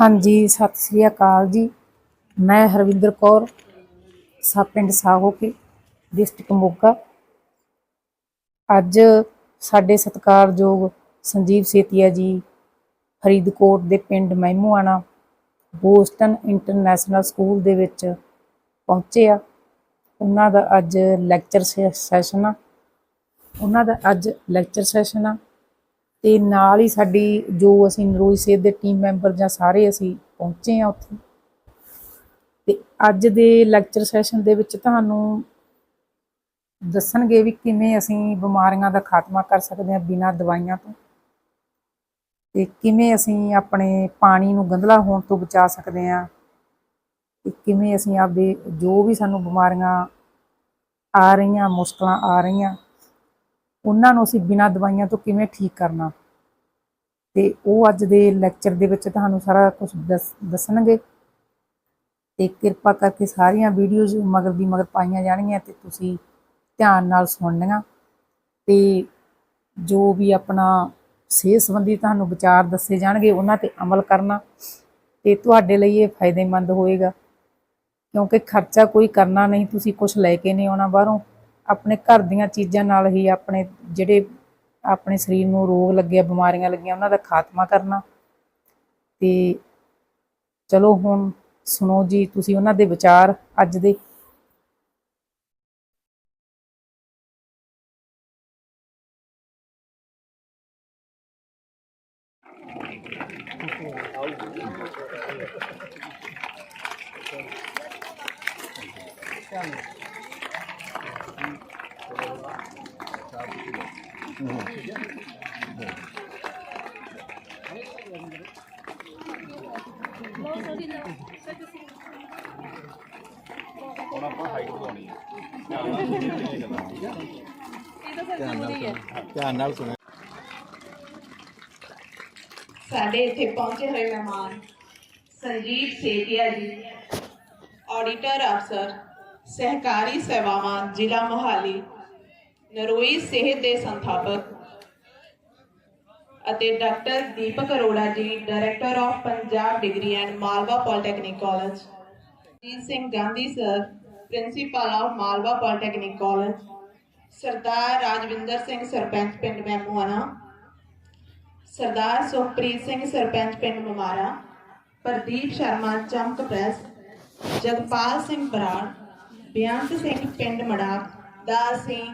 ਹਾਂਜੀ, ਸਤਿ ਸ੍ਰੀ ਅਕਾਲ ਜੀ। ਮੈਂ ਹਰਵਿੰਦਰ ਕੌਰ, ਸਾ ਪਿੰਡ ਸਾਹੋਕੇ ਡਿਸਟ੍ਰਿਕਟ ਮੋਗਾ। ਅੱਜ ਸਾਡੇ ਸਤਿਕਾਰਯੋਗ ਸੰਜੀਵ ਸੇਤੀਆ ਜੀ, ਫਰੀਦਕੋਟ ਦੇ ਪਿੰਡ ਮਹਿਮੂਆਣਾ, ਬੋਸਟਨ ਇੰਟਰਨੈਸ਼ਨਲ ਸਕੂਲ ਦੇ ਵਿੱਚ ਪਹੁੰਚੇ ਆ। ਉਹਨਾਂ ਦਾ ਅੱਜ ਲੈਕਚਰ ਸੈਸ਼ਨ ਆ। ਉਹਨਾਂ ਦਾ ਅੱਜ ਲੈਕਚਰ ਸੈਸ਼ਨ ਆ। ਤੇ ਨਾਲ ਹੀ ਸਾਡੀ ਜੋ ਅਸੀਂ ਨਰੋਈ ਸੇਧ ਦੇ ਟੀਮ ਮੈਂਬਰ ਜਾਂ ਸਾਰੇ ਅਸੀਂ ਪਹੁੰਚੇ ਆ ਉੱਥੇ। ਤੇ ਅੱਜ ਦੇ ਲੈਕਚਰ ਸੈਸ਼ਨ ਦੇ ਵਿੱਚ ਤੁਹਾਨੂੰ ਦੱਸਣਗੇ ਵੀ ਕਿਵੇਂ ਅਸੀਂ ਬਿਮਾਰੀਆਂ ਦਾ ਖਾਤਮਾ ਕਰ ਸਕਦੇ ਹਾਂ ਬਿਨਾਂ ਦਵਾਈਆਂ ਤੋਂ ਤੇ ਕਿਵੇਂ ਅਸੀਂ ਆਪਣੇ ਪਾਣੀ ਨੂੰ ਗੰਧਲਾ ਹੋਣ ਤੋਂ ਬਚਾ ਸਕਦੇ ਹਾਂ ਤੇ ਕਿਵੇਂ ਅਸੀਂ ਆਪਦੇ ਜੋ ਵੀ ਸਾਨੂੰ ਬਿਮਾਰੀਆਂ ਆ ਰਹੀਆਂ, ਮੁਸ਼ਕਲਾਂ ਆ ਰਹੀਆਂ ਉਹਨਾਂ ਨੂੰ ਅਸੀਂ ਬਿਨਾਂ ਦਵਾਈਆਂ ਤੋਂ ਕਿਵੇਂ ਠੀਕ ਕਰਨਾ? ਤੇ ਉਹ ਅੱਜ ਦੇ ਲੈਕਚਰ ਦੇ ਵਿੱਚ ਤੁਹਾਨੂੰ ਸਾਰਾ ਕੁਝ ਦੱਸਣਗੇ। ਤੇ ਕਿਰਪਾ ਕਰਕੇ ਸਾਰੀਆਂ ਵੀਡੀਓਜ਼ ਮਗਰ ਦੀ ਮਗਰ ਪਾਈਆਂ ਜਾਣਗੀਆਂ ਤੇ ਤੁਸੀਂ ਧਿਆਨ ਨਾਲ ਸੁਣਨੀਆਂ ਤੇ ਜੋ ਵੀ ਆਪਣਾ ਸਿਹਤ ਸੰਬੰਧੀ ਤੁਹਾਨੂੰ ਵਿਚਾਰ ਦੱਸੇ ਜਾਣਗੇ, ਉਹਨਾਂ ਤੇ ਅਮਲ ਕਰਨਾ। ਤੇ ਤੁਹਾਡੇ ਲਈ ਇਹ ਫਾਇਦੇਮੰਦ ਹੋਏਗਾ। ਕਿਉਂਕਿ ਖਰਚਾ ਕੋਈ ਕਰਨਾ ਨਹੀਂ, ਤੁਸੀਂ ਕੁਝ ਲੈ ਕੇ ਨਹੀਂ ਆਉਣਾ ਬਾਹਰੋਂ। ਆਪਣੇ ਘਰ ਦੀਆਂ ਚੀਜ਼ਾਂ ਨਾਲ ਹੀ ਆਪਣੇ ਜਿਹੜੇ ਆਪਣੇ ਸਰੀਰ ਨੂੰ ਰੋਗ ਲੱਗਿਆ, ਬਿਮਾਰੀਆਂ ਲੱਗੀਆਂ, ਉਹਨਾਂ ਦਾ ਖਾਤਮਾ ਕਰਨਾ। ਤੇ ਚਲੋ ਹੁਣ ਸੁਣੋ ਜੀ, ਤੁਸੀਂ ਉਹਨਾਂ ਦੇ ਵਿਚਾਰ ਅੱਜ ਦੇ। ਧਿਆਨ ਨਾਲ ਸੁਣੋ ਸਾਡੇ ਇੱਥੇ ਪਹੁੰਚੇ ਹੋਏ ਮਹਿਮਾਨ ਸੰਜੀਵ ਸੇਤੀਆ ਜੀ ਆਡੀਟਰ ਅਫਸਰ, ਸਹਿਕਾਰੀ ਸੇਵਾਵਾਂ, ਜ਼ਿਲ੍ਹਾ ਮੋਹਾਲੀ। ਨਰੋਈ ਸਿਹਤ ਦੇ ਸੰਥਾਪਕ ਅਤੇ doctor Deepak Arora ji, director of Punjab degree and Malwa polytechnic college. Jeet Singh Gandhi sir, principal of Malwa polytechnic college. Sardar Rajwinder Singh sarpanch ਪਿੰਡ ਮੈਮੂਆਣਾ ਸਰਦਾਰ ਸੁਖਪ੍ਰੀਤ ਸਿੰਘ ਸਰਪੰਚ ਪਿੰਡ ਮਮਾਰਾ। ਪ੍ਰਦੀਪ ਸ਼ਰਮਾ ਚਮਕ ਪ੍ਰੈਸ। ਜਗਪਾਲ ਸਿੰਘ ਬਰਾੜ। ਬੇਅੰਤ ਸਿੰਘ ਪਿੰਡ ਮੜਾਕ। ਦਾ ਸਿੰਘ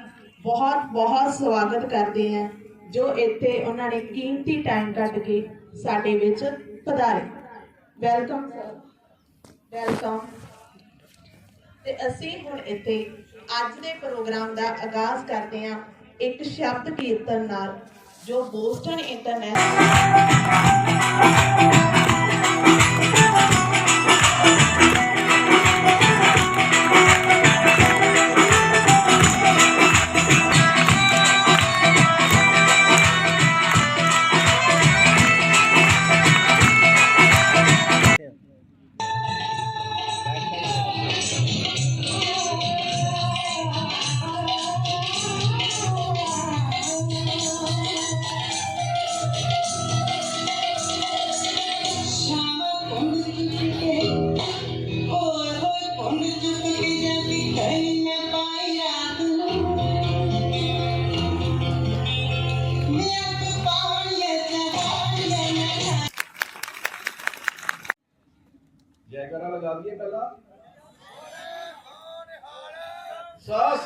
ਬਹੁਤ ਬਹੁਤ ਸਵਾਗਤ ਕਰਦੇ ਹਾਂ ਜੋ ਇੱਥੇ ਉਹਨਾਂ ਨੇ ਕੀਮਤੀ ਟਾਈਮ ਕੱਢ ਕੇ ਸਾਡੇ ਵਿੱਚ ਪਧਾਰੇ। ਵੈਲਕਮ ਸਰ ਵੈਲਕਮ ਤੇ ਅਸੀਂ ਹੁਣ ਇੱਥੇ ਅੱਜ ਦੇ ਪ੍ਰੋਗਰਾਮ ਦਾ ਆਗਾਜ਼ ਕਰਦੇ ਹਾਂ ਇੱਕ ਸ਼ਬਦ ਕੀਰਤਨ ਨਾਲ, ਜੋ ਬੋਸਟਨ ਇੰਟਰਨੈਸ਼ਨਲ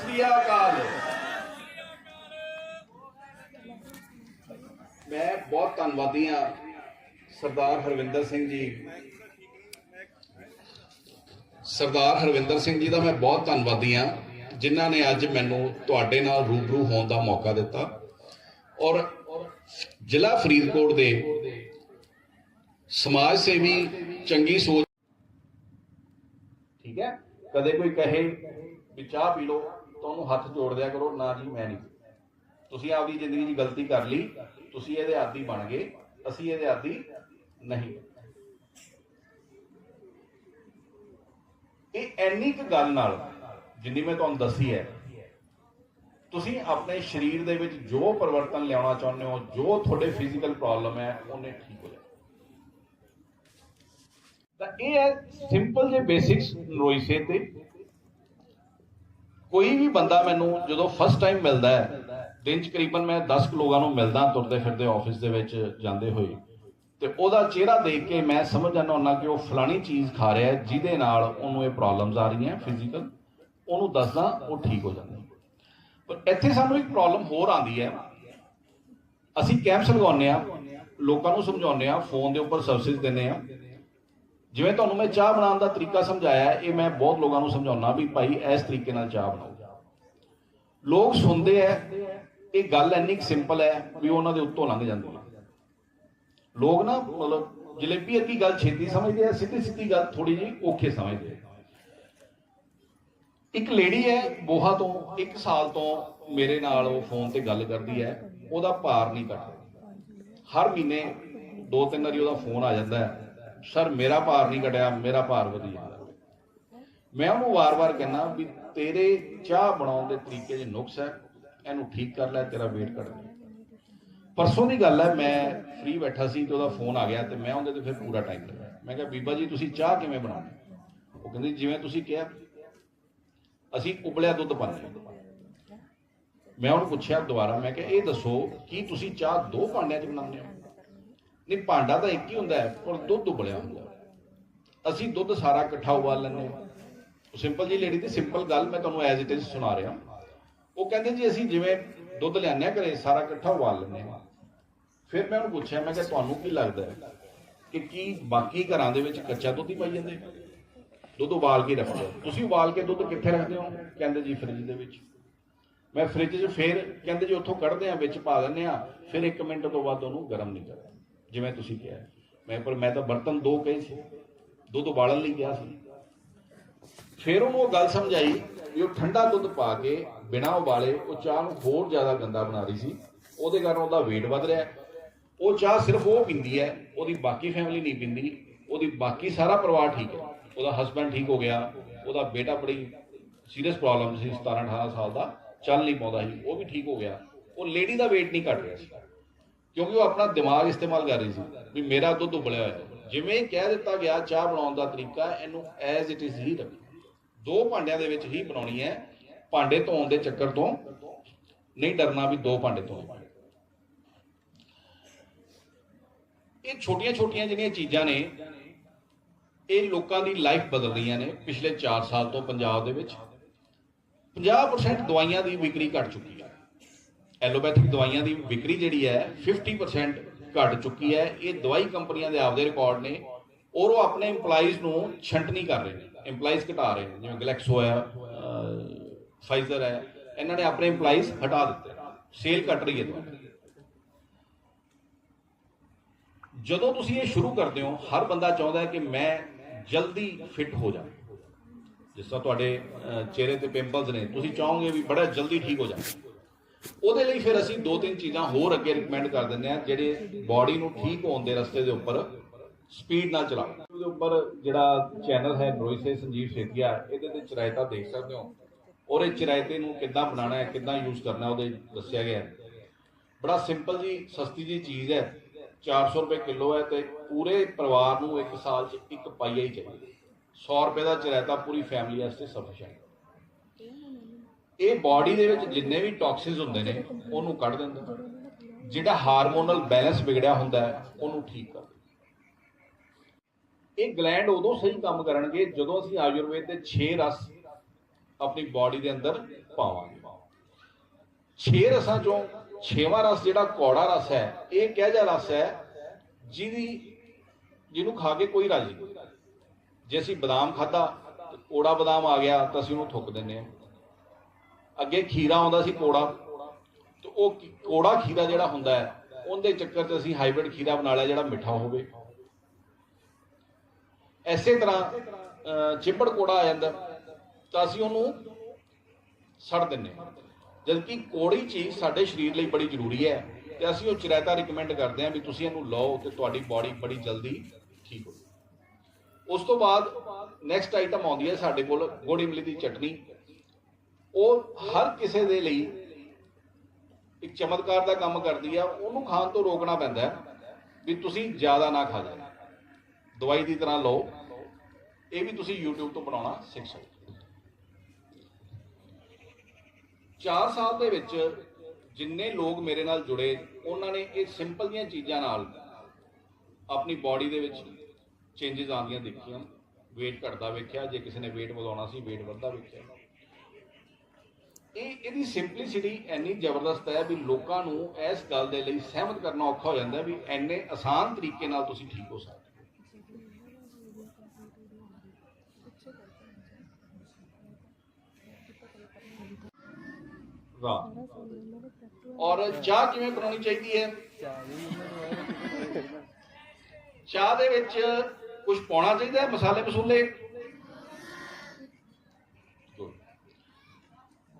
ਸ੍ਰੀ ਅਕਾਲ ਮੈਂ ਬਹੁਤ ਧੰਨਵਾਦੀ ਹਾਂ ਸਰਦਾਰ ਹਰਵਿੰਦਰ ਸਿੰਘ ਜੀ। ਸਰਦਾਰ ਹਰਵਿੰਦਰ ਸਿੰਘ ਜੀ ਦਾ ਮੈਂ ਬਹੁਤ ਧੰਨਵਾਦੀ ਹਾਂ, ਜਿਨ੍ਹਾਂ ਨੇ ਅੱਜ ਮੈਨੂੰ ਤੁਹਾਡੇ ਨਾਲ ਰੂਬਰੂ ਹੋਣ ਦਾ ਮੌਕਾ ਦਿੱਤਾ। ਔਰ ਜ਼ਿਲ੍ਹਾ ਫਰੀਦਕੋਟ ਦੇ ਸਮਾਜ ਸੇਵੀ ਚੰਗੀ ਸੋਚ ਠੀਕ ਹੈ? ਕਦੇ ਕੋਈ ਕਹੇ ਵੀ ਚਾਹ ਪੀ ਲਓ। ਉਹਨੂੰ ਹੱਥ ਜੋੜ ਦਿਆ ਕਰੋ, ਨਾ ਜੀ ਮੈਂ ਨਹੀਂ। ਤੁਸੀਂ ਆਪਦੀ ਜ਼ਿੰਦਗੀ 'ਚ ਗਲਤੀ ਕਰ ਲਈ, ਤੁਸੀਂ ਇਹਦੇ ਆਦੀ ਬਣ ਗਏ, ਅਸੀਂ ਇਹਦੇ ਆਦੀ ਨਹੀਂ। ਇਹ ਐਨੀ ਕੁ ਗੱਲ ਨਾਲ, ਜਿੰਨੀ ਮੈਂ ਤੁਹਾਨੂੰ ਦੱਸੀ ਹੈ, ਤੁਸੀਂ ਆਪਣੇ ਸਰੀਰ ਦੇ ਵਿੱਚ ਜੋ ਪਰਿਵਰਤਨ ਲਿਆਉਣਾ ਚਾਹੁੰਦੇ ਹੋ, ਜੋ ਤੁਹਾਡੇ ਫਿਜ਼ੀਕਲ ਪ੍ਰੋਬਲਮ ਹੈ, ਉਹਨੇ ਠੀਕ ਹੋ ਜਾਣਾ। ਤਾਂ ਇਹ ਹੈ ਸਿੰਪਲ ਜੇ ਬੇਸਿਕਸ ਨਰੋਈ ਤੇ ਕੋਈ ਵੀ ਬੰਦਾ ਮੈਨੂੰ ਜਦੋਂ ਫਸਟ ਟਾਈਮ ਮਿਲਦਾ ਹੈ, ਦਿਨ ਚ ਕਰੀਬਨ ਮੈਂ 10 ਕੁ ਲੋਕਾਂ ਨੂੰ ਮਿਲਦਾ ਤੁਰਦੇ ਫਿਰਦੇ ਆਫਿਸ ਦੇ ਵਿੱਚ ਜਾਂਦੇ ਹੋਏ। ਤੇ ਉਹਦਾ ਚਿਹਰਾ ਦੇਖ ਕੇ ਮੈਂ ਸਮਝ ਜਾਂਦਾ ਹੁੰਦਾ ਕਿ ਉਹ ਫਲਾਣੀ ਚੀਜ਼ ਖਾ ਰਿਹਾ ਹੈ, ਜਿਹਦੇ ਨਾਲ ਉਹਨੂੰ ਇਹ ਪ੍ਰੋਬਲਮਸ ਆ ਰਹੀਆਂ ਫਿਜ਼ੀਕਲ ਉਹਨੂੰ ਦੱਸਦਾ ਉਹ ਠੀਕ ਹੋ ਜਾਂਦਾ। ਪਰ ਇੱਥੇ ਸਾਨੂੰ ਇੱਕ ਪ੍ਰੋਬਲਮ ਹੋਰ ਆਉਂਦੀ ਹੈ। ਅਸੀਂ ਕੈਂਪਸ ਲਗਾਉਂਦੇ ਆ ਲੋਕਾਂ ਨੂੰ ਸਮਝਾਉਂਦੇ ਆ ਫੋਨ ਦੇ ਉੱਪਰ ਸਰਵਿਸ ਦਿੰਦੇ ਆ ਜਿਵੇਂ ਤੁਹਾਨੂੰ ਮੈਂ ਚਾਹ ਬਣਾਉਣ ਦਾ ਤਰੀਕਾ ਸਮਝਾਇਆ, ਇਹ ਮੈਂ ਬਹੁਤ ਲੋਕਾਂ ਨੂੰ ਸਮਝਾਉਣਾ ਵੀ ਭਾਈ ਇਸ ਤਰੀਕੇ ਨਾਲ ਚਾਹ ਬਣਾਓ। ਲੋਕ ਸੁਣਦੇ ਐ, ਇਹ ਗੱਲ ਇੰਨੀ ਸਿੰਪਲ ਹੈ ਵੀ ਉਹਨਾਂ ਦੇ ਉੱਤੋਂ ਲੰਘ ਜਾਂਦੀ ਹੈ ਲੋਕ ਨਾ ਮਤਲਬ ਜਲੇਬੀ ਅੱਗੀ ਗੱਲ ਛੇਤੀ ਸਮਝਦੇ ਆ ਸਿੱਧੀ ਸਿੱਧੀ ਗੱਲ ਥੋੜੀ ਜਿਹੀ ਔਖੇ ਸਮਝਦੇ ਆ ਇੱਕ ਲੇਡੀ ਹੈ ਬੋਹਾ ਤੋਂ 1 ਸਾਲ ਤੋਂ ਮੇਰੇ ਨਾਲ ਉਹ ਫੋਨ ਤੇ ਗੱਲ ਕਰਦੀ ਹੈ ਉਹਦਾ ਭਾਰ ਨਹੀਂ ਘਟਦਾ। ਹਰ ਮਹੀਨੇ ਦੋ ਤਿੰਨ ਵਾਰੀ ਉਹਦਾ ਫੋਨ ਆ ਜਾਂਦਾ ਹੈ ਸਰ, ਮੇਰਾ ਭਾਰ ਨਹੀਂ ਘਟਿਆ, ਮੇਰਾ ਭਾਰ ਵਧੀ ਜਾਂਦਾ ਮੈਂ ਉਹਨੂੰ ਵਾਰ-ਵਾਰ ਕਹਿੰਦਾ ਵੀ ਤੇਰੇ ਚਾਹ ਬਣਾਉਣ ਦੇ ਤਰੀਕੇ 'ਚ ਨੁਕਸ ਹੈ, ਇਹਨੂੰ ਠੀਕ ਕਰ ਲੈ, ਤੇਰਾ weight ਘਟ ਜਾਏ ਪਰਸੋਂ ਦੀ ਗੱਲ ਹੈ, ਮੈਂ ਫ੍ਰੀ ਬੈਠਾ ਸੀ ਤੇ ਉਹਦਾ ਫੋਨ ਆ ਗਿਆ ਤੇ ਮੈਂ ਉਹਦੇ ਤੇ ਫਿਰ ਪੂਰਾ ਟਾਈਮ ਲਗਾਇਆ ਮੈਂ ਕਿਹਾ, ਬੀਬਾ ਜੀ, ਤੁਸੀਂ ਚਾਹ ਕਿਵੇਂ ਬਣਾਉਂਦੇ? ਉਹ ਕਹਿੰਦੀ, ਜਿਵੇਂ ਤੁਸੀਂ ਕਿਹਾ, ਅਸੀਂ ਉਬਲਿਆ ਦੁੱਧ ਪਾਉਂਦੇ ਹਾਂ। ਮੈਂ ਉਹਨੂੰ ਪੁੱਛਿਆ ਦੁਬਾਰਾ, ਮੈਂ ਕਿਹਾ, ਇਹ ਦੱਸੋ ਕੀ ਤੁਸੀਂ ਚਾਹ ਦੋ ਭਾਂਡਿਆਂ 'ਚ ਬਣਾਉਂਦੇ ਹੋ? ਨਹੀਂ, ਭਾਂਡਾ ਤਾਂ ਇੱਕ ਹੀ ਹੁੰਦਾ ਹੈ ਪਰ ਦੁੱਧ ਉਬਲਿਆ ਹੁੰਦਾ ਅਸੀਂ ਦੁੱਧ ਸਾਰਾ ਇਕੱਠਾ ਉਬਾਲ ਲੈਂਦੇ ਹਾਂ। ਸਿੰਪਲ ਜੀ ਲੇਡੀ ਦੀ ਸਿੰਪਲ ਗੱਲ ਮੈਂ ਤੁਹਾਨੂੰ ਐਜ਼ ਇਟ ਇਜ਼ ਸੁਣਾ ਰਿਹਾ। ਉਹ ਕਹਿੰਦੇ ਜੀ, ਅਸੀਂ ਜਿਵੇਂ ਦੁੱਧ ਲਿਆਉਂਦੇ ਹਾਂ ਘਰੇ, ਸਾਰਾ ਇਕੱਠਾ ਉਬਾਲ ਲੈਂਦੇ ਹਾਂ। ਫਿਰ ਮੈਂ ਉਹਨੂੰ ਪੁੱਛਿਆ, ਮੈਂ ਕਿਹਾ, ਤੁਹਾਨੂੰ ਕੀ ਲੱਗਦਾ ਹੈ ਕਿ ਕੀ ਬਾਕੀ ਘਰਾਂ ਦੇ ਵਿੱਚ ਕੱਚਾ ਦੁੱਧ ਹੀ ਪਾਈ ਜਾਂਦੇ ਦੁੱਧ ਉਬਾਲ ਕੇ ਰੱਖਦੇ ਹੋ। ਤੁਸੀਂ ਉਬਾਲ ਕੇ ਦੁੱਧ ਕਿੱਥੇ ਰੱਖਦੇ ਹੋ? ਕਹਿੰਦੇ ਜੀ ਫ੍ਰਿਜ ਦੇ ਵਿੱਚ। ਮੈਂ ਫ੍ਰਿਜ 'ਚ ਫੇਰ, ਕਹਿੰਦੇ ਜੀ, ਉੱਥੋਂ ਕੱਢਦੇ ਆ ਵਿੱਚ ਪਾ ਦਿੰਦੇ ਆ ਫਿਰ 1 ਮਿੰਟ ਤੋਂ ਬਾਅਦ ਉਹਨੂੰ ਗਰਮ ਨਹੀਂ ਕਰਦੇ। ਜਿਵੇਂ ਤੁਸੀਂ ਕਿਹਾ। ਮੈਂ ਪਰ ਮੈਂ ਤਾਂ ਬਰਤਨ ਦੋ ਪਏ ਸੀ। ਦੁੱਧ ਉਬਾਲਣ ਲਈ ਗਿਆ ਸੀ। ਫਿਰ ਉਹਨੂੰ ਉਹ ਗੱਲ ਸਮਝਾਈ ਵੀ ਉਹ ਠੰਡਾ ਦੁੱਧ ਪਾ ਕੇ ਬਿਨਾਂ ਉਬਾਲੇ ਉਹ ਚਾਹ ਨੂੰ ਹੋਰ ਜ਼ਿਆਦਾ ਗੰਦਾ ਬਣਾ ਰਹੀ ਸੀ। ਉਹਦੇ ਕਾਰਨ ਉਹਦਾ weight ਵੱਧ ਰਿਹਾ। ਉਹ ਚਾਹ ਸਿਰਫ ਉਹ ਪੀਂਦੀ ਹੈ, ਉਹਦੀ ਬਾਕੀ ਫੈਮਿਲੀ ਨਹੀਂ ਪੀਂਦੀ। ਉਹਦੀ ਬਾਕੀ ਸਾਰਾ ਪਰਿਵਾਰ ਠੀਕ ਹੈ। ਉਹਦਾ ਹਸਬੰਡ ਠੀਕ ਹੋ ਗਿਆ। ਉਹਦਾ ਬੇਟਾ ਬੜੀ ਸੀਰੀਅਸ ਪ੍ਰੋਬਲਮ ਸੀ 17 18 ਸਾਲ ਦਾ। ਚੱਲ ਨਹੀਂ ਪਾਉਂਦਾ ਸੀ। ਉਹ ਵੀ ਠੀਕ ਹੋ ਗਿਆ। ਉਹ ਲੇਡੀ ਦਾ weight ਨਹੀਂ ਘਟ ਰਿਹਾ ਸੀ। ਕਿਉਂਕਿ ਉਹ ਆਪਣਾ ਦਿਮਾਗ ਇਸਤੇਮਾਲ ਕਰ ਰਹੀ ਸੀ ਵੀ ਮੇਰਾ ਦੁੱਧ ਉਬਲਿਆ ਹੋਇਆ ਜਿਵੇਂ ਕਹਿ ਦਿੱਤਾ ਗਿਆ, ਚਾਹ ਬਣਾਉਣ ਦਾ ਤਰੀਕਾ ਇਹਨੂੰ ਐਜ਼ ਇਟ ਇਜ਼ ਹੀ ਰੱਖੋ। ਦੋ ਭਾਂਡਿਆਂ ਦੇ ਵਿੱਚ ਹੀ ਬਣਾਉਣੀ ਹੈ। ਭਾਂਡੇ ਧੋਣ ਦੇ ਚੱਕਰ ਤੋਂ ਨਹੀਂ ਡਰਨਾ ਵੀ ਦੋ ਭਾਂਡੇ ਧੋਣੇ। ਇਹ ਛੋਟੀਆਂ ਛੋਟੀਆਂ ਜਿਹੜੀਆਂ ਚੀਜ਼ਾਂ ਨੇ, ਇਹ ਲੋਕਾਂ ਦੀ ਲਾਈਫ ਬਦਲ ਰਹੀਆਂ ਨੇ ਪਿਛਲੇ 4 ਸਾਲ ਤੋਂ ਪੰਜਾਬ ਦੇ ਵਿੱਚ। 50% ਦਵਾਈਆਂ ਦੀ ਵਿਕਰੀ ਘਟ ਚੁੱਕੀ ਹੈ ਐਲੋਪੈਥਿਕ ਦਵਾਈਆਂ ਦੀ ਵਿਕਰੀ ਜਿਹੜੀ ਹੈ 50% ਘਟ ਚੁੱਕੀ ਹੈ। ਇਹ ਦਵਾਈ ਕੰਪਨੀਆਂ ਦੇ ਆਪਦੇ ਰਿਕਾਰਡ ਨੇ। ਔਰ ਉਹ ਆਪਣੇ EMPLOYEES ਨੂੰ ਛੰਟਨੀ ਕਰ ਰਹੇ ਨੇ। EMPLOYEES ਘਟਾ ਰਹੇ ਨੇ। ਜਿਵੇਂ ਗਲੈਕਸੋ ਹੈ ਫਾਈਜ਼ਰ ਹੈ, ਇਹਨਾਂ ਨੇ ਆਪਣੇ EMPLOYEES ਹਟਾ ਦਿੱਤੇ। ਸੇਲ ਘਟ ਰਹੀ ਹੈ ਦਵਾਈ। ਜਦੋਂ ਤੁਸੀਂ ਇਹ ਸ਼ੁਰੂ ਕਰਦੇ ਹੋ, ਹਰ ਬੰਦਾ ਚਾਹੁੰਦਾ ਹੈ ਕਿ ਮੈਂ ਜਲਦੀ ਫਿੱਟ ਹੋ ਜਾਵਾਂ। ਜਿਸ ਤਰ੍ਹਾਂ ਤੁਹਾਡੇ ਚਿਹਰੇ ਤੇ ਪਿੰਪਲਸ ਨੇ, ਤੁਸੀਂ ਚਾਹੋਗੇ ਵੀ ਬੜਾ ਜਲਦੀ ਠੀਕ ਹੋ ਜਾਵੇ। ਉਹਦੇ ਲਈ ਫਿਰ ਅਸੀਂ ਦੋ ਤਿੰਨ ਚੀਜ਼ਾਂ ਹੋਰ ਅੱਗੇ ਰეკਮੈਂਡ ਕਰ ਦਿੰਦੇ ਆ ਜਿਹੜੇ ਬਾਡੀ ਨੂੰ ਠੀਕ ਹੋਣ ਦੇ ਰਸਤੇ ਦੇ ਉੱਪਰ ਸਪੀਡ ਨਾਲ ਚਲਾਓ। ਉਹਦੇ ਉੱਪਰ ਜਿਹੜਾ ਚੈਨਲ ਹੈ ਨਰੋਈਸੇ ਸੰਜੀਵ ਸੇਤੀਆ ਇਹਦੇ ਤੇ ਚਰਾਇਤਾ ਦੇਖ ਸਕਦੇ ਹੋ। ਔਰ ਇਹ ਚਰਾਇਤੇ ਨੂੰ ਕਿੱਦਾਂ ਬਣਾਉਣਾ ਹੈ, ਕਿੱਦਾਂ ਯੂਜ਼ ਕਰਨਾ ਉਹਦੇ ਦੱਸਿਆ ਗਿਆ ਬੜਾ ਸਿੰਪਲ ਜੀ, ਸਸਤੀ ਜੀ ਚੀਜ਼ ਹੈ। 400 ਰੁਪਏ ਕਿਲੋ ਹੈ ਤੇ ਪੂਰੇ ਪਰਿਵਾਰ ਨੂੰ ਇੱਕ ਸਾਲ 'ਚ ਇੱਕ ਪਾਈਆ ਹੀ ਚਾਹੀਦਾ। 100 ਰੁਪਏ ਦਾ ਚਰਾਇਤਾ ਪੂਰੀ ਫੈਮਿਲੀ ਵਾਸਤੇ ਸਫੀਸ਼ੀਐਂਟ ਇਹ ਬਾਡੀ ਦੇ ਵਿੱਚ ਜਿੰਨੇ ਵੀ ਟੌਕਸਿਨਸ ਹੁੰਦੇ ਨੇ, ਉਹਨੂੰ ਕੱਢ ਦਿੰਦਾ। ਜਿਹੜਾ ਹਾਰਮੋਨਲ ਬੈਲੈਂਸ ਵਿਗੜਿਆ ਹੁੰਦਾ ਹੈ, ਉਹਨੂੰ ਠੀਕ ਕਰ ਦਿੰਦਾ। ਇਹ ਗਲੈਂਡ ਉਦੋਂ ਸਹੀ ਕੰਮ ਕਰਨਗੇ ਜਦੋਂ ਅਸੀਂ ਆਯੁਰਵੇਦ ਦੇ 6 ਰਸ ਆਪਣੀ ਬਾਡੀ ਦੇ ਅੰਦਰ ਪਾਵਾਂਗੇ। 6 ਰਸਾਂ ਚੋਂ ਛੇਵਾਂ ਰਸ ਜਿਹੜਾ ਕੌੜਾ ਰਸ ਹੈ, ਇਹ ਕਿਹੋ ਜਿਹਾ ਰਸ ਹੈ, ਜਿਹਦੀ ਜਿਹਨੂੰ ਖਾ ਕੇ ਕੋਈ ਰਾਜੀ ਨਹੀਂ। ਜੇ ਅਸੀਂ ਬਦਾਮ ਖਾਦਾ ਕੋੜਾ ਬਦਾਮ ਆ ਗਿਆ, ਤਾਂ ਅਸੀਂ ਉਹਨੂੰ ਥੁੱਕ ਦਿੰਦੇ ਹਾਂ। ਅੱਗੇ ਖੀਰਾ ਆਉਂਦਾ ਸੀ ਕੋੜਾ ਤੇ ਉਹ ਕੀ- ਕੋੜਾ ਖੀਰਾ ਜਿਹੜਾ ਹੁੰਦਾ ਹੈ ਉਹਦੇ ਚੱਕਰ 'ਚ ਅਸੀਂ ਹਾਈਬ੍ਰਿਡ ਖੀਰਾ ਬਣਾ ਲਿਆ ਜਿਹੜਾ ਮਿੱਠਾ ਹੋਵੇ। ਐਸੇ ਤਰ੍ਹਾਂ ਅਹ, ਚਿੱਬੜ ਕੋੜਾ ਆ ਜਾਂਦਾ ਤਾਂ ਅਸੀਂ ਉਹਨੂੰ ਸੜ ਦਿੰਨੇ ਜਦਕਿ ਕੋੜੀ ਚੀਜ਼ ਸਾਡੇ ਸਰੀਰ ਲਈ ਬੜੀ ਜ਼ਰੂਰੀ ਹੈ ਤੇ ਅਸੀਂ ਉਹ ਚਿਰਾਇਤਾ ਰეკਮੈਂਡ ਕਰਦੇ ਹਾਂ ਵੀ ਤੁਸੀਂ ਇਹਨੂੰ ਲਓ ਤੇ ਤੁਹਾਡੀ ਬਾਡੀ ਬੜੀ ਜਲਦੀ ਠੀਕ ਹੋ ਉਸ ਤੋਂ ਬਾਅਦ ਨੈਕਸਟ ਆਈਟਮ ਆਉਂਦੀ ਹੈ ਸਾਡੇ ਕੋਲ ਗੁੜ ਇਮਲੀ ਦੀ ਚਟਨੀ। ਉਹ ਹਰ ਕਿਸੇ ਦੇ ਲਈ ਇੱਕ ਚਮਤਕਾਰ ਦਾ ਕੰਮ ਕਰਦੀ ਆ, ਉਹਨੂੰ ਖਾਣ ਤੋਂ ਰੋਕਣਾ ਪੈਂਦਾ ਵੀ ਤੁਸੀਂ ਜ਼ਿਆਦਾ ਨਾ ਖਾ ਜਾਓ। ਦਵਾਈ ਦੀ ਤਰ੍ਹਾਂ ਲਓ। ਇਹ ਵੀ ਤੁਸੀਂ YouTube ਤੋਂ ਬਣਾਉਣਾ ਸਿੱਖ ਸਕਦੇ ਹੋ। 4 ਸਾਲ ਦੇ ਵਿੱਚ ਜਿੰਨੇ ਲੋਕ ਮੇਰੇ ਨਾਲ ਜੁੜੇ, ਉਹਨਾਂ ਨੇ ਇਹ ਸਿੰਪਲ ਦੀਆਂ ਚੀਜ਼ਾਂ ਨਾਲ ਆਪਣੀ ਬਾਡੀ ਦੇ ਵਿੱਚ ਚੇਂਜਸ ਆਉਂਦੀਆਂ ਦੇਖੀਆਂ। Weight ਘਟਦਾ ਵੇਖਿਆ, ਜੇ ਕਿਸੇ ਨੇ weight ਵਧਾਉਣਾ ਸੀ, weight ਵੱਧਦਾ ਵੇਖਿਆ। ਇਹ ਇਹਦੀ ਸਿੰਪਲਿਸਿਟੀ ਇੰਨੀ ਜ਼ਬਰਦਸਤ ਹੈ ਵੀ ਲੋਕਾਂ ਨੂੰ ਇਸ ਗੱਲ ਦੇ ਲਈ ਸਹਿਮਤ ਕਰਨਾ ਔਖਾ ਹੋ ਜਾਂਦਾ ਵੀ ਇੰਨੇ ਆਸਾਨ ਤਰੀਕੇ ਨਾਲ ਤੁਸੀਂ ਠੀਕ ਹੋ ਸਕਦੇ ਹੋ। ਵਾਹ। ਔਰ ਚਾਹ ਕਿਵੇਂ ਬਣਾਉਣੀ ਚਾਹੀਦੀ ਹੈ? ਚਾਹ ਦੇ ਵਿੱਚ ਕੁਝ ਪਾਉਣਾ ਚਾਹੀਦਾ ਮਸਾਲੇ ਮਸੂਲੇ?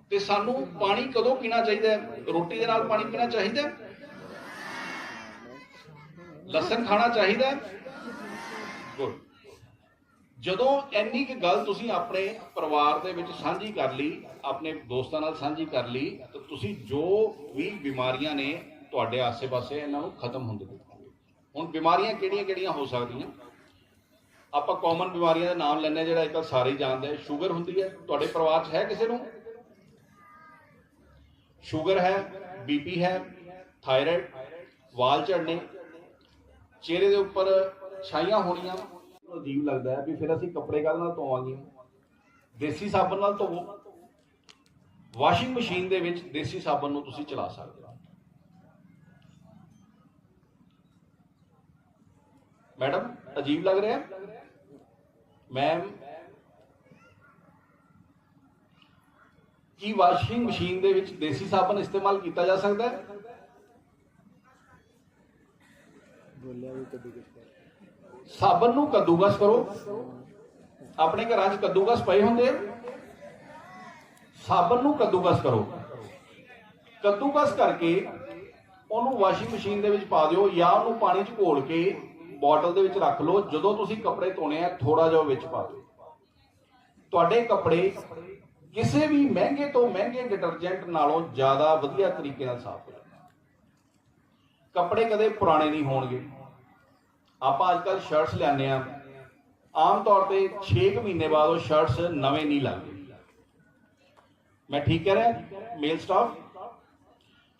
ਤੇ ਸਾਨੂੰ ਪਾਣੀ ਕਦੋਂ ਪੀਣਾ ਚਾਹੀਦਾ ਹੈ? ਰੋਟੀ ਦੇ ਨਾਲ ਪਾਣੀ ਪੀਣਾ ਚਾਹੀਦਾ ਹੈ? ਲਸਣ ਖਾਣਾ ਚਾਹੀਦਾ ਹੈ? ਜਦੋਂ ਇੰਨੀ ਕੁ ਗੱਲ ਤੁਸੀਂ ਆਪਣੇ ਪਰਿਵਾਰ ਦੇ ਵਿੱਚ ਸਾਂਝੀ ਕਰ ਲਈ, ਆਪਣੇ ਦੋਸਤਾਂ ਨਾਲ ਸਾਂਝੀ ਕਰ ਲਈ, ਤਾਂ ਤੁਸੀਂ ਜੋ ਵੀ ਬਿਮਾਰੀਆਂ ਨੇ ਤੁਹਾਡੇ ਆਸ-ਪਾਸੇ ਇਹਨਾਂ ਨੂੰ ਖਤਮ ਹੁੰਦੇ ਦੇਖੋਗੇ ਹੁਣ ਬਿਮਾਰੀਆਂ ਕਿਹੜੀਆਂ-ਕਿਹੜੀਆਂ ਹੋ ਸਕਦੀਆਂ? ਆਪਾਂ ਕਾਮਨ ਬਿਮਾਰੀਆਂ ਦਾ ਨਾਮ ਲੈਣੇ ਜਿਹੜਾ ਅੱਜਕੱਲ ਸਾਰੇ ਹੀ ਜਾਣਦੇ ਸ਼ੂਗਰ ਹੁੰਦੀ ਹੈ। ਤੁਹਾਡੇ ਪਰਿਵਾਰ 'ਚ ਹੈ ਕਿਸੇ ਨੂੰ? ਸ਼ੂਗਰ ਹੈ ਬੀਪੀ ਹੈ, ਥਾਇਰਾਇਡ, ਵਾਲ ਝੜਨੇ, ਚਿਹਰੇ ਦੇ ਉੱਪਰ ਛਾਈਆਂ ਹੋਣੀਆਂ। ਅਜੀਬ ਲੱਗਦਾ ਹੈ ਵੀ ਫਿਰ ਅਸੀਂ ਕੱਪੜੇ ਕਾਹਦੇ ਨਾਲ ਧੋਵਾਂਗੇ? ਦੇਸੀ ਸਾਬਣ ਨਾਲ ਧੋਵੋ। ਵਾਸ਼ਿੰਗ ਮਸ਼ੀਨ ਦੇ ਵਿੱਚ ਦੇਸੀ ਸਾਬਣ ਨੂੰ ਤੁਸੀਂ ਚਲਾ ਸਕਦੇ ਹੋ। ਮੈਡਮ, ਅਜੀਬ ਲੱਗ ਰਿਹਾ ਮੈਮ ਕੀ ਵਾਸ਼ਿੰਗ ਮਸ਼ੀਨ ਦੇ ਵਿੱਚ ਦੇਸੀ ਸਾਬਣ ਇਸਤੇਮਾਲ ਕੀਤਾ ਜਾ ਸਕਦਾ ਹੈ? ਸਾਬਣ ਨੂੰ ਕੱਦੂਕਸ ਕਰੋ। ਆਪਣੇ ਘਰਾਂ 'ਚ ਕੱਦੂਕਸ ਪਏ ਹੁੰਦੇ ਸਾਬਣ ਨੂੰ ਕੱਦੂਕਸ ਕਰੋ। ਕੱਦੂਕਸ ਕਰਕੇ ਉਹਨੂੰ ਵਾਸ਼ਿੰਗ ਮਸ਼ੀਨ ਦੇ ਵਿੱਚ ਪਾ ਦਿਓ ਜਾਂ ਉਹਨੂੰ ਪਾਣੀ 'ਚ ਘੋਲ ਕੇ ਬੋਟਲ ਦੇ ਵਿੱਚ ਰੱਖ ਲਓ। ਜਦੋਂ ਤੁਸੀਂ ਕੱਪੜੇ ਧੋਣੇ ਆ ਥੋੜਾ ਜਿਹਾ ਵਿੱਚ ਪਾ ਦਿਓ। ਤੁਹਾਡੇ ਕੱਪੜੇ ਕਿਸੇ ਵੀ ਮਹਿੰਗੇ ਤੋਂ ਮਹਿੰਗੇ ਡਿਟਰਜੈਂਟ ਨਾਲੋਂ ਜ਼ਿਆਦਾ ਵਧੀਆ ਤਰੀਕੇ ਨਾਲ ਸਾਫ਼ ਹੋ ਜਾਂਦਾ। ਕੱਪੜੇ ਕਦੇ ਪੁਰਾਣੇ ਨਹੀਂ ਹੋਣਗੇ। ਆਪਾਂ ਅੱਜ ਕੱਲ ਸ਼ਰਟਸ ਲਿਆਨੇ ਆ ਆਮ ਤੌਰ ਤੇ 6 ਮਹੀਨੇ ਬਾਅਦ ਉਹ ਸ਼ਰਟਸ ਨਵੇਂ ਨਹੀਂ ਲੱਗਦੇ। ਮੈਂ ਠੀਕ ਕਹਿ ਰਿਹਾ? ਮੇਲ ਸਟਾਫ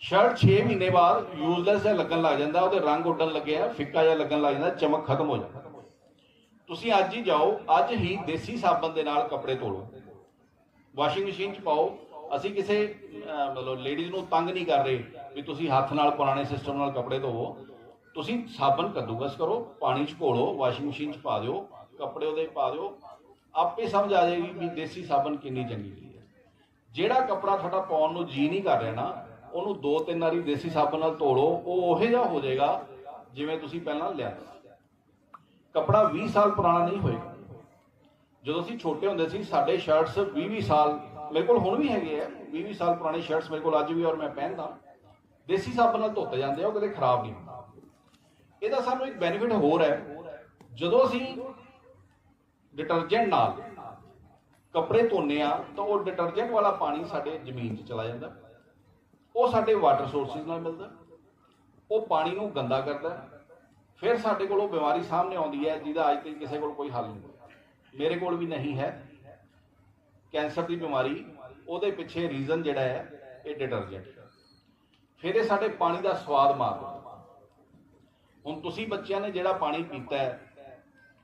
ਸ਼ਰਟ 6 ਮਹੀਨੇ ਬਾਅਦ ਯੂਜ਼ਲੈਸ ਜਿਹਾ ਲੱਗਣ ਲੱਗ ਜਾਂਦਾ, ਉਹਦੇ ਰੰਗ ਉੱਡਣ ਲੱਗਿਆ ਫਿੱਕਾ ਜਿਹਾ ਲੱਗਣ ਲੱਗ ਜਾਂਦਾ, ਚਮਕ ਖਤਮ ਹੋ ਜਾਂਦਾ। ਤੁਸੀਂ ਅੱਜ ਹੀ ਜਾਓ, ਅੱਜ ਹੀ ਦੇਸੀ ਸਾਬਣ ਦੇ ਨਾਲ ਕੱਪੜੇ ਧੋ ਲਓ ਵਾਸ਼ਿੰਗ ਮਸ਼ੀਨ 'ਚ ਪਾਓ। ਅਸੀਂ ਕਿਸੇ ਮਤਲਬ ਲੇਡੀਜ਼ ਨੂੰ ਤੰਗ ਨਹੀਂ ਕਰ ਰਹੇ ਵੀ ਤੁਸੀਂ ਹੱਥ ਨਾਲ ਪੁਰਾਣੇ ਸਿਸਟਮ ਨਾਲ ਕੱਪੜੇ ਧੋਵੋ। ਤੁਸੀਂ ਸਾਬਣ ਕੱਦੂਕਸ ਕਰੋ, ਪਾਣੀ 'ਚ ਘੋਲੋ, ਵਾਸ਼ਿੰਗ ਮਸ਼ੀਨ 'ਚ ਪਾ ਦਿਓ, ਕੱਪੜੇ ਉਹਦੇ ਪਾ ਦਿਓ। ਆਪੇ ਸਮਝ ਆ ਜਾਏਗੀ ਵੀ ਦੇਸੀ ਸਾਬਣ ਕਿੰਨੀ ਚੰਗੀ ਚੀਜ਼ ਹੈ। ਜਿਹੜਾ ਕੱਪੜਾ ਤੁਹਾਡਾ ਪਾਉਣ ਨੂੰ ਜੀ ਨਹੀਂ ਕਰ ਰਿਹਾ ਨਾ, ਉਹਨੂੰ ਦੋ ਤਿੰਨ ਵਾਰੀ ਦੇਸੀ ਸਾਬਣ ਨਾਲ ਧੋਲੋ ਲਓ ਉਹ ਉਹੇ ਜਿਹਾ ਹੋ ਜਾਏਗਾ ਜਿਵੇਂ ਤੁਸੀਂ ਪਹਿਲਾਂ ਲਿਆ। ਕੱਪੜਾ 20 ਸਾਲ ਪੁਰਾਣਾ ਨਹੀਂ ਹੋਏਗਾ। ਜਦੋਂ ਅਸੀਂ ਛੋਟੇ ਹੁੰਦੇ ਸੀ, ਸਾਡੇ ਸ਼ਰਟਸ 20-20 ਸਾਲ, ਮੇਰੇ ਕੋਲ ਹੁਣ ਵੀ ਹੈਗੇ ਆ। 20-20 ਸਾਲ ਪੁਰਾਣੇ ਸ਼ਰਟਸ ਮੇਰੇ ਕੋਲ ਅੱਜ ਵੀ ਔਰ ਮੈਂ ਪਹਿਨਦਾ। ਦੇਸੀ ਸਾਬਣ ਨਾਲ ਧੋਤੇ ਜਾਂਦੇ ਆ, ਉਹ ਕਦੇ ਖਰਾਬ ਨਹੀਂ ਹੁੰਦਾ। ਇਹਦਾ ਸਾਨੂੰ ਇੱਕ ਬੈਨੀਫਿਟ ਹੋਰ ਹੈ। ਜਦੋਂ ਅਸੀਂ ਡਿਟਰਜੈਂਟ ਨਾਲ ਕੱਪੜੇ ਧੋਨੇ ਆ, ਤਾਂ ਉਹ ਡਿਟਰਜੈਂਟ ਵਾਲਾ ਪਾਣੀ ਸਾਡੇ ਜ਼ਮੀਨ 'ਚ ਚਲਾ ਜਾਂਦਾ। ਉਹ ਸਾਡੇ ਵਾਟਰ ਸੋਰਸਿਸ ਨਾਲ ਮਿਲਦਾ। ਉਹ ਪਾਣੀ ਨੂੰ ਗੰਦਾ ਕਰਦਾ। ਫਿਰ ਸਾਡੇ ਕੋਲ ਉਹ ਬਿਮਾਰੀ ਸਾਹਮਣੇ ਆਉਂਦੀ ਹੈ, ਜਿਹਦਾ ਅੱਜ ਤੱਕ ਕਿਸੇ ਕੋਲ ਕੋਈ ਹੱਲ ਨਹੀਂ ਹੋਇਆ। ਮੇਰੇ ਕੋਲ ਵੀ ਨਹੀਂ ਹੈ। ਕੈਂਸਰ ਦੀ ਬਿਮਾਰੀ, ਉਹਦੇ ਪਿੱਛੇ ਰੀਜ਼ਨ ਜਿਹੜਾ ਹੈ, ਇਹ ਡਿਟਰਜੈਂਟ ਫਿਰ ਇਹ ਸਾਡੇ ਪਾਣੀ ਦਾ ਸਵਾਦ ਮਾਰ ਹੁਣ ਤੁਸੀਂ ਬੱਚਿਆਂ ਨੇ ਜਿਹੜਾ ਪਾਣੀ ਪੀਤਾ ਹੈ,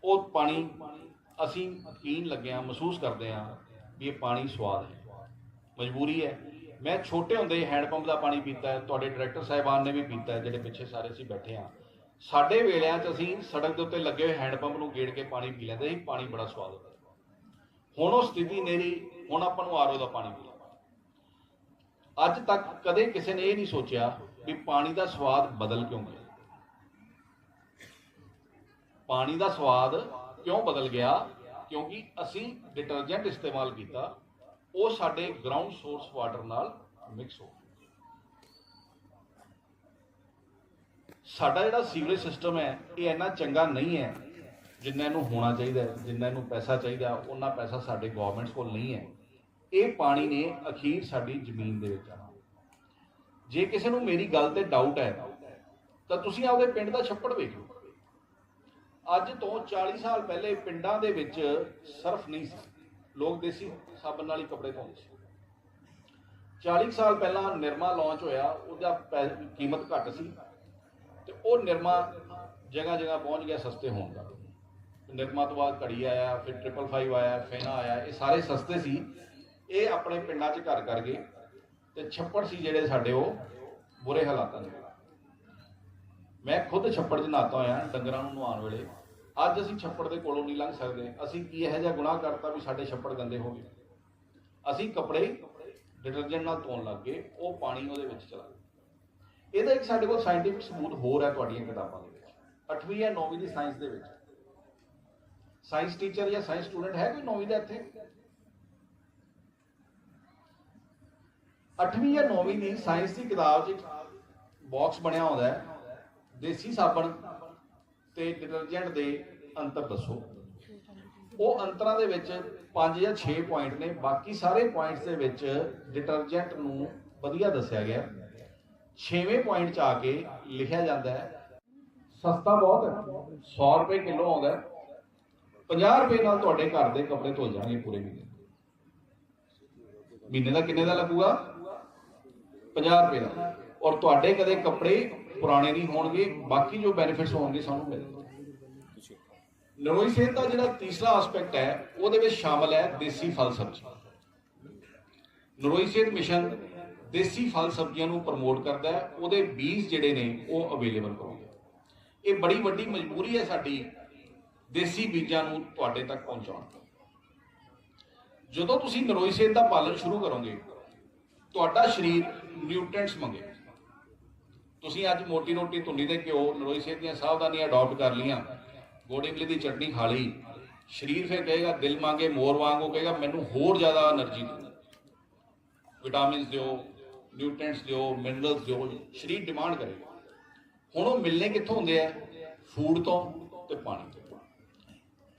ਉਹ ਪਾਣੀ ਅਸੀਂ ਪੀਣ ਲੱਗੇ ਹਾਂ, ਮਹਿਸੂਸ ਕਰਦੇ ਹਾਂ ਵੀ ਇਹ ਪਾਣੀ ਸਵਾਦ ਹੈ। ਮਜਬੂਰੀ ਹੈ। ਮੈਂ ਛੋਟੇ ਹੁੰਦੇ ਹੈਂਡ ਪੰਪ ਦਾ ਪਾਣੀ ਪੀਤਾ ਹੈ, ਤੁਹਾਡੇ ਡਾਇਰੈਕਟਰ ਸਾਹਿਬਾਨ ਨੇ ਵੀ ਪੀਤਾ ਹੈ, ਜਿਹੜੇ ਪਿੱਛੇ ਸਾਰੇ ਅਸੀਂ ਬੈਠੇ ਹਾਂ। ਸਾਡੇ ਵੇਲਿਆਂ 'ਚ ਅਸੀਂ ਸੜਕ ਦੇ ਉੱਤੇ ਲੱਗੇ ਹੋਏ ਹੈਂਡ ਪੰਪ ਨੂੰ ਗੇੜ ਕੇ ਪਾਣੀ ਪੀ ਲੈਂਦੇ ਸੀ, ਪਾਣੀ ਬੜਾ ਸਵਾਦ ਹੁੰਦਾ ਹੁਣ ਉਹ ਸਥਿਤੀ ਨੇਰੀ ਹੁਣ ਆਪਾਂ ਨੂੰ ਆਰਓ ਦਾ ਪਾਣੀ ਪੀਣਾ ਅੱਜ ਤੱਕ ਕਦੇ ਕਿਸੇ ਨੇ ਇਹ ਨਹੀਂ ਸੋਚਿਆ ਵੀ ਪਾਣੀ ਦਾ ਸਵਾਦ ਬਦਲ ਕਿਉਂ ਗਿਆ। ਪਾਣੀ ਦਾ ਸਵਾਦ ਕਿਉਂ ਬਦਲ ਗਿਆ? ਕਿਉਂਕਿ ਅਸੀਂ ਡਿਟਰਜੈਂਟ ਇਸਤੇਮਾਲ ਕੀਤਾ, ਉਹ ਸਾਡੇ ਗਰਾਊਂਡ ਸੋਰਸ ਵਾਟਰ ਨਾਲ ਮਿਕਸ ਹੋ ਗਿਆ। ਸਾਡਾ ਜਿਹੜਾ ਸੀਵਰੇਜ ਸਿਸਟਮ ਹੈ, ਇਹ ਇੰਨਾ ਚੰਗਾ ਨਹੀਂ ਹੈ, ਜਿੰਨਾ ਇਹਨੂੰ ਹੋਣਾ ਚਾਹੀਦਾ ਜਿੰਨਾ ਇਹਨੂੰ ਪੈਸਾ ਚਾਹੀਦਾ ਉਹਨਾਂ ਪੈਸਾ ਸਾਡੇ ਗਵਰਨਮੈਂਟਸ ਕੋਲ ਨਹੀਂ ਹੈ। ਇਹ ਪਾਣੀ ਨੇ ਅਖੀਰ ਸਾਡੀ ਜ਼ਮੀਨ ਦੇ ਵਿੱਚ ਆਣਾ ਜੇ ਕਿਸੇ ਨੂੰ ਮੇਰੀ ਗੱਲ ਤੇ ਡਾਊਟ ਹੈ, ਤਾਂ ਤੁਸੀਂ ਆਪਦੇ ਪਿੰਡ ਦਾ ਛੱਪੜ ਵੇਖੋ। ਅੱਜ ਤੋਂ 40 ਸਾਲ ਪਹਿਲੇ ਪਿੰਡਾਂ ਦੇ ਵਿੱਚ ਸਰਫ ਨਹੀਂ ਸੀ। ਲੋਕ ਦੇਸੀ ਸਾਬਣ ਨਾਲ ਹੀ ਕੱਪੜੇ ਧੋਂਦੇ ਸੀ। 40 ਸਾਲ ਪਹਿਲਾਂ ਨਿਰਮਾ ਲਾਂਚ ਹੋਇਆ, ਉਹਦਾ ਪੈ- ਕੀਮਤ ਘੱਟ ਸੀ। ਤੇ ਉਹ ਨਿਰਮਾ ਜਗ੍ਹਾ ਜਗ੍ਹਾ ਪਹੁੰਚ ਗਿਆ ਸਸਤੇ ਹੋਣ ਦਾ। ਨਿਰਮਾ ਤੋਂ ਬਾਅਦ ਘੜੀ ਆਇਆ, ਫਿਰ 555 ਆਇਆ ਫੇਨਾ ਆਇਆ, ਇਹ ਸਾਰੇ ਸਸਤੇ ਸੀ। ਇਹ ਆਪਣੇ ਪਿੰਡਾਂ 'ਚ ਘਰ ਕਰ ਗਏ ਤੇ ਛੱਪੜ ਸੀ ਜਿਹੜੇ ਸਾਡੇ ਉਹ ਬੁਰੇ ਹਾਲਾਤਾਂ ਦੇ। ਮੈਂ ਖੁਦ ਛੱਪੜ 'ਚ ਨਹਾਤਾ ਹੋਇਆ ਡੰਗਰਾਂ ਨੂੰ ਨਹਾਉਣ ਵੇਲੇ। ਅੱਜ ਅਸੀਂ ਛੱਪੜ ਦੇ ਕੋਲੋਂ ਨਹੀਂ ਲੰਘ ਸਕਦੇ। ਅਸੀਂ ਕੀ ਇਹੋ ਜਿਹਾ ਗੁਨਾਹ ਕਰਤਾ ਵੀ ਸਾਡੇ ਛੱਪੜ ਗੰਦੇ ਹੋ ਗਏ? ਅਸੀਂ ਕੱਪੜੇ ਡਿਟਰਜੈਂਟ ਨਾਲ ਧੋਣ ਲੱਗ ਗਏ, ਉਹ ਪਾਣੀ ਉਹਦੇ ਵਿੱਚ ਚਲਾ ਗਿਆ ਇਹਦਾ ਇੱਕ ਸਾਡੇ ਕੋਲ ਸਾਇੰਟਿਫਿਕ ਸਬੂਤ ਹੋਰ ਹੈ ਤੁਹਾਡੀਆਂ ਕਿਤਾਬਾਂ ਦੇ ਵਿੱਚ। 8ਵੀਂ ਜਾਂ 9ਵੀਂ ਦੀ ਸਾਇੰਸ ਦੇ ਵਿੱਚ। ਸਾਇੰਸ ਟੀਚਰ ਜਾਂ ਸਾਇੰਸ ਸਟੂਡੈਂਟ ਹੈ ਕੋਈ 9ਵੀਂ ਦਾ ਇੱਥੇ? 8ਵੀਂ ਜਾਂ 9ਵੀਂ ਦੀ ਸਾਇੰਸ ਦੀ ਕਿਤਾਬ 'ਚ ਬਾਕਸ ਬਣਿਆ ਹੁੰਦਾ ਹੈ। ਦੇਸੀ ਸਾਬਣ ਤੇ ਡਿਟਰਜੈਂਟ ਦੇ ਅੰਤਰ ਦੱਸੋ। ਉਹ ਅੰਤਰਾਂ ਦੇ ਵਿੱਚ 5 ਜਾਂ 6 ਪੁਆਇੰਟ ਨੇ। ਬਾਕੀ ਸਾਰੇ ਪੁਆਇੰਟਸ ਦੇ ਵਿੱਚ ਡਿਟਰਜੈਂਟ ਨੂੰ ਵਧੀਆ ਦੱਸਿਆ ਗਿਆ 6ਵੇਂ ਪੁਆਇੰਟ 'ਚ ਆ ਕੇ ਲਿਖਿਆ ਜਾਂਦਾ ਹੈ। ਸਸਤਾ ਬਹੁਤ ਹੈ। 100 ਰੁਪਏ ਕਿਲੋ ਆਉਂਦਾ ਹੈ। 50 ਰੁਪਏ ਨਾਲ ਤੁਹਾਡੇ ਘਰ ਦੇ ਕੱਪੜੇ ਧੁੱਲ ਜਾਣਗੇ ਪੂਰੇ ਮਹੀਨੇ। ਮਹੀਨੇ ਦਾ ਕਿੰਨੇ ਦਾ ਲੱਗੂਗਾ? 50 ਰੁਪਏ ਦਾ। ਔਰ ਤੁਹਾਡੇ ਕਦੇ ਕੱਪੜੇ ਪੁਰਾਣੇ ਨਹੀਂ ਹੋਣਗੇ ਬਾਕੀ ਜੋ ਬੈਨੀਫਿਟਸ ਹੋਣਗੇ ਸਾਨੂੰ ਮਿਲਣਗੇ। ਨਰੋਈ ਸਿਹਤ ਦਾ ਜਿਹੜਾ ਤੀਸਰਾ ਐਸਪੈਕਟ ਹੈ ਉਹਦੇ ਵਿੱਚ ਸ਼ਾਮਲ ਹੈ ਦੇਸੀ ਫਲ ਸਬਜ਼ੀ। ਨਰੋਈ ਸਿਹਤ ਮਿਸ਼ਨ ਦੇਸੀ ਫਲ ਸਬਜ਼ੀਆਂ ਨੂੰ ਪ੍ਰਮੋਟ ਕਰਦਾ ਹੈ, ਉਹਦੇ ਬੀਜ ਜਿਹੜੇ ਨੇ ਉਹ ਅਵੇਲੇਬਲ ਕਰਾਉਂਦਾ ਇਹ ਬੜੀ ਵੱਡੀ ਮਜਬੂਰੀ ਹੈ ਸਾਡੀ ਦੇਸੀ ਬੀਜਾਂ ਨੂੰ ਤੁਹਾਡੇ ਤੱਕ ਪਹੁੰਚਾਉਣ ਜਦੋਂ ਤੁਸੀਂ ਨਰੋਈ ਸੇਬ ਦਾ ਪਾਲਣ ਸ਼ੁਰੂ ਕਰੋਗੇ, ਤੁਹਾਡਾ ਸਰੀਰ ਨਿਊਟ੍ਰੀਐਂਟਸ ਮੰਗੇ ਤੁਸੀਂ ਅੱਜ ਮੋਟੀ ਰੋਟੀ ਧੁੰਨੀ ਦੇ ਘਿਓ, ਨਰੋਈ ਸੇਬ ਦੀਆਂ ਸਾਵਧਾਨੀਆਂ ਅਡਾਪਟ ਕਰ ਲਈਆਂ, ਗੋੜ ਇਮਲੀ ਦੀ ਚਟਨੀ ਖਾ ਲਈ, ਸਰੀਰ ਫਿਰ ਕਹੇਗਾ, ਦਿਲ ਮੰਗੇ, ਮੋਰ ਵਾਂਗੋ ਕਹੇਗਾ, ਮੈਨੂੰ ਹੋਰ ਜ਼ਿਆਦਾ એનર્ਜੀ ਦਿਓ। ਵਿਟਾਮਿਨਸ ਦਿਓ ਨਿਊਟ੍ਰੀਐਂਟਸ ਦਿਓ ਮਿਨਰਲਸ ਦਿਓ, ਸਰੀਰ ਡਿਮਾਂਡ ਕਰੇਗਾ ਹੁਣ ਉਹ ਮਿਲਨੇ ਕਿੱਥੋਂ ਹੁੰਦੇ ਆ? ਫੂਡ ਤੋਂ ਤੇ ਪਾਣੀ ਤੋਂ।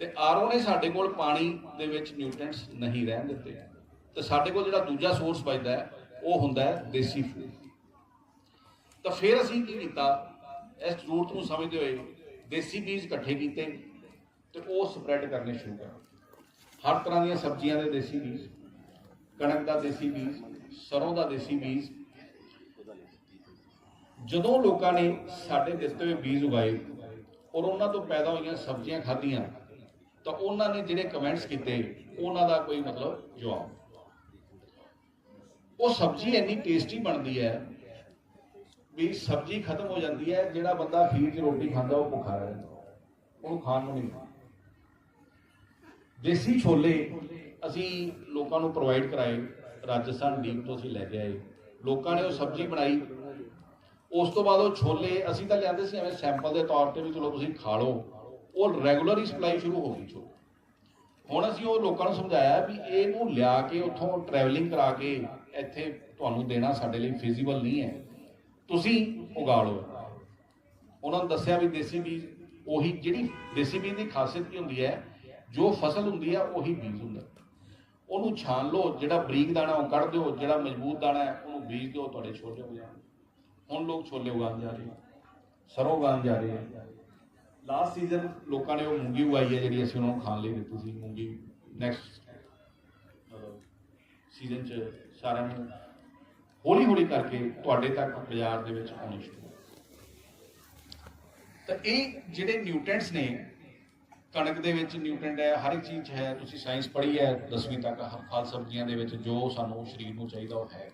ਤੇ ਆਰਓ ਨੇ ਸਾਡੇ ਕੋਲ ਪਾਣੀ ਦੇ ਵਿੱਚ ਨਿਊਟ੍ਰੀਐਂਟਸ ਨਹੀਂ ਰਹਿਣ ਦਿੱਤੇ। ਤੇ ਸਾਡੇ ਕੋਲ ਜਿਹੜਾ ਦੂਜਾ ਸੋਰਸ ਬਚਦਾ ਹੈ, ਉਹ ਹੁੰਦਾ ਹੈ ਦੇਸੀ ਫੂਡ ਤਾਂ ਫਿਰ ਅਸੀਂ ਕੀ ਕੀਤਾ? ਇਸ ਜ਼ਰੂਰਤ ਨੂੰ ਸਮਝਦੇ ਹੋਏ ਦੇਸੀ ਬੀਜ ਇਕੱਠੇ ਕੀਤੇ ਤੇ ਉਹ ਸਪਰੈਡ ਕਰਨੇ ਸ਼ੁਰੂ ਕਰ। ਹਰ ਤਰ੍ਹਾਂ ਦੀਆਂ ਸਬਜ਼ੀਆਂ ਦੇ ਦੇਸੀ ਬੀਜ, ਕਣਕ ਦਾ ਦੇਸੀ ਬੀਜ ਸਰੋਂ ਦਾ ਦੇਸੀ ਬੀਜ। ਜਦੋਂ ਲੋਕਾਂ ਨੇ ਸਾਡੇ ਦਿੱਤੇ ਹੋਏ ਬੀਜ ਉਗਾਏ ਔਰ ਉਹਨਾਂ ਤੋਂ ਪੈਦਾ ਹੋਈਆਂ ਸਬਜ਼ੀਆਂ ਖਾਧੀਆਂ, ਤਾਂ ਉਹਨਾਂ ਨੇ ਜਿਹੜੇ ਕਮੈਂਟਸ ਕੀਤੇ, ਉਹਨਾਂ ਦਾ ਕੋਈ ਮਤਲਬ ਜਵਾਬ ਉਹ ਸਬਜ਼ੀ ਇੰਨੀ ਟੇਸਟੀ ਬਣਦੀ ਹੈ ਵੀ ਸਬਜ਼ੀ ਖਤਮ ਹੋ ਜਾਂਦੀ ਹੈ, ਜਿਹੜਾ ਬੰਦਾ ਖੀਰ 'ਚ ਰੋਟੀ ਖਾਂਦਾ, ਉਹ ਭੁੱਖਾ ਰਹਿੰਦਾ ਉਹਨੂੰ ਖਾਣ ਨੂੰ ਨਹੀਂ ਦੇਸੀ ਛੋਲੇ ਅਸੀਂ ਲੋਕਾਂ ਨੂੰ ਪ੍ਰੋਵਾਈਡ ਕਰਾਏ। ਰਾਜਸਥਾਨ ਡੀਪ ਤੋਂ ਅਸੀਂ ਲੈ ਕੇ ਆਏ। ਲੋਕਾਂ ਨੇ ਉਹ ਸਬਜ਼ੀ ਬਣਾਈ। ਉਸ ਤੋਂ ਬਾਅਦ ਉਹ ਛੋਲੇ, ਅਸੀਂ ਤਾਂ ਲਿਆਂਦੇ ਸੀ ਐਵੇਂ ਸੈਂਪਲ ਦੇ ਤੌਰ ਤੇ ਵੀ ਚਲੋ ਤੁਸੀਂ ਖਾ ਲਓ। ਉਹ ਰੈਗੂਲਰ ਹੀ ਸਪਲਾਈ ਸ਼ੁਰੂ ਹੋ ਗਈ ਛੋਲੇ। ਹੁਣ ਅਸੀਂ ਉਹ ਲੋਕਾਂ ਨੂੰ ਸਮਝਾਇਆ ਵੀ ਇਹਨੂੰ ਲਿਆ ਕੇ ਉੱਥੋਂ ਟਰੈਵਲਿੰਗ ਕਰਾ ਕੇ ਇੱਥੇ ਤੁਹਾਨੂੰ ਦੇਣਾ ਸਾਡੇ ਲਈ ਫਿਜ਼ੀਬਲ ਨਹੀਂ ਹੈ। ਤੁਸੀਂ ਉਗਾ ਲਓ ਉਹਨਾਂ ਨੂੰ ਦੱਸਿਆ ਵੀ ਦੇਸੀ ਬੀਜ, ਉਹੀ ਜਿਹੜੀ ਦੇਸੀ ਬੀਜ ਦੀ ਖਾਸੀਅਤ ਕੀ ਹੁੰਦੀ ਹੈ, ਜੋ ਫਸਲ ਹੁੰਦੀ ਹੈ, ਉਹੀ ਬੀਜ ਹੁੰਦਾ। ਉਹਨੂੰ ਛਾਣ ਲਓ, ਜਿਹੜਾ ਬਰੀਕ ਦਾਣਾ ਉਹ ਕੱਢ ਦਿਓ, ਜਿਹੜਾ ਮਜ਼ਬੂਤ ਦਾਣਾ ਹੈ, ਉਹਨੂੰ ਬੀਜ ਦਿਓ, ਤੁਹਾਡੇ ਛੋਲੇ ਹੋ ਜਾਣਗੇ। ਹੁਣ ਲੋਕ ਛੋਲੇ ਉਗਾਉਣ ਜਾ ਰਹੇ ਹਨ ਸਰੋਂ ਉਗਾਉਣ ਜਾ ਰਹੇ ਹਨ ਲਾਸਟ ਸੀਜ਼ਨ ਲੋਕਾਂ ਨੇ ਉਹ ਮੂੰਗੀ ਉਗਾਈ ਹੈ, ਜਿਹੜੀ ਅਸੀਂ ਉਹਨਾਂ ਨੂੰ ਖਾਣ ਲਈ ਦਿੱਤੀ ਸੀ, ਮੂੰਗੀ। ਨੈਕਸਟ ਸੀਜ਼ਨ ਚ ਸਾਰਿਆਂ ਨੂੰ ਹੌਲੀ ਹੌਲੀ ਕਰਕੇ ਤੁਹਾਡੇ ਤੱਕ ਬਾਜ਼ਾਰ ਦੇ ਵਿੱਚ ਆਉਣੀ ਸ਼ੁਰੂ। ਤਾਂ ਇਹ ਜਿਹੜੇ ਨਿਊਟ੍ਰੈਂਟਸ ਨੇ ਕਣਕ ਦੇ ਵਿੱਚ ਨਿਊਟ੍ਰੀਐਂਟ ਹੈ, ਹਰ ਇੱਕ ਚੀਜ਼ 'ਚ ਹੈ, ਤੁਸੀਂ ਸਾਇੰਸ ਪੜ੍ਹੀ ਹੈ 10ਵੀਂ ਤੱਕ ਹਰ ਫਲ ਸਬਜ਼ੀਆਂ ਦੇ ਵਿੱਚ ਜੋ ਸਾਨੂੰ ਸਰੀਰ ਨੂੰ ਚਾਹੀਦਾ ਉਹ ਹੈ।